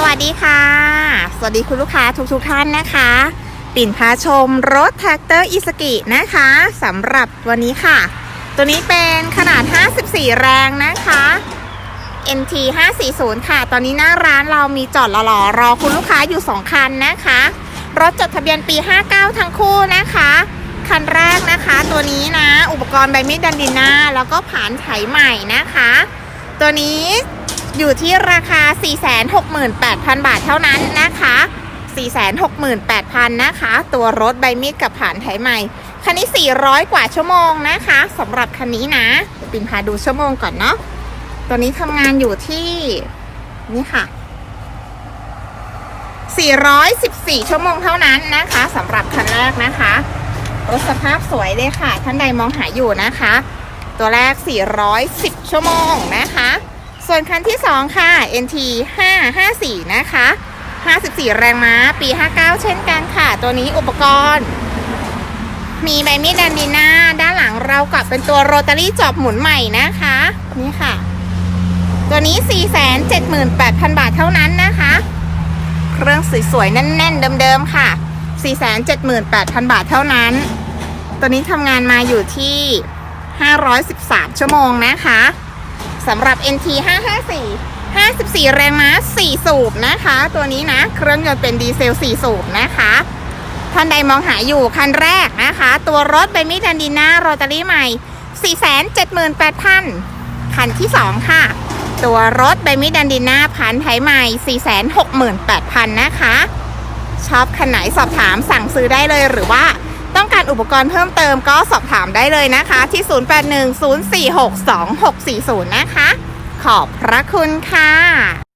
สวัสดีค่ะ สวัสดีคุณลูกค้าทุกๆทท่านนะคะ ปิ่นพาชมรถแท็กเตอร์อิสกินะคะสำหรับวันนี้ค่ะ ตัวนี้เป็นขนาด 54 แรงนะคะ NT 540 ค่ะ ตอนนี้หน้าร้านเรามีจอดหล่อๆรอคุณลูกค้าอยู่ 2 คันนะคะ รถจดทะเบียนปี 59 ทั้งคู่นะคะ คันแรกนะคะ ตัวนี้นะ อุปกรณ์ใบมีดดันดินาแล้วก็ผานไถใหม่นะคะ ตัวนี้ อยู่ที่ราคา 468,000 บาทเท่านั้นนะคะ 468,000 นะคะ ตัวรถใบมีดกับผ่านไถใหม่ คันนี้ 400 กว่าชั่วโมงนะคะสำหรับคันนี้นะปินพาดูชั่วโมงก่อนเนาะตัวนี้ทำงานอยู่ที่นี่ค่ะ 414 ชั่วโมงเท่านั้นนะคะสำหรับคันแรกนะคะรถสภาพสวยเลยค่ะ ท่านใดมองหาอยู่นะคะ ตัวแรก 410 ชั่วโมงนะคะ ส่วนคันที่ 2 ค่ะ NT 554 นะคะ 54 แรงม้า ปี 59 เช่นกันค่ะ ตัวนี้อุปกรณ์ มีใบมีดแดนดีนาด้านหลังเรากลับเป็นตัวโรตารี่จอบหมุนใหม่นะคะ นี่ค่ะ ตัวนี้ 478,000 บาทเท่านั้นนะคะ เครื่องสวยๆ แน่นๆ เดิมๆ ค่ะ 478,000 บาทเท่านั้น ตัวนี้ทำงานมาอยู่ที่ 513 ชั่วโมงนะคะ สำหรับ NT 554 54 แรงม้า 4 สูบนะคะ ตัวนี้นะ เครื่องยนต์เป็นดีเซล 4 สูบนะคะ ท่านใดมองหาอยู่คันแรกนะคะ ตัวรถไบมิดันดีน่าโรตารี่ใหม่ 478,000 คันที่ 2 ค่ะ ตัวรถไบมิดันดีน่าพันไทยใหม่ 468,000 นะคะ ชอบคันไหนสอบถามสั่งซื้อได้เลยหรือว่า ต้องการอุปกรณ์เพิ่มเติมก็สอบถามได้เลยนะคะ ที่ 0810462640 นะคะ ขอบพระคุณค่ะ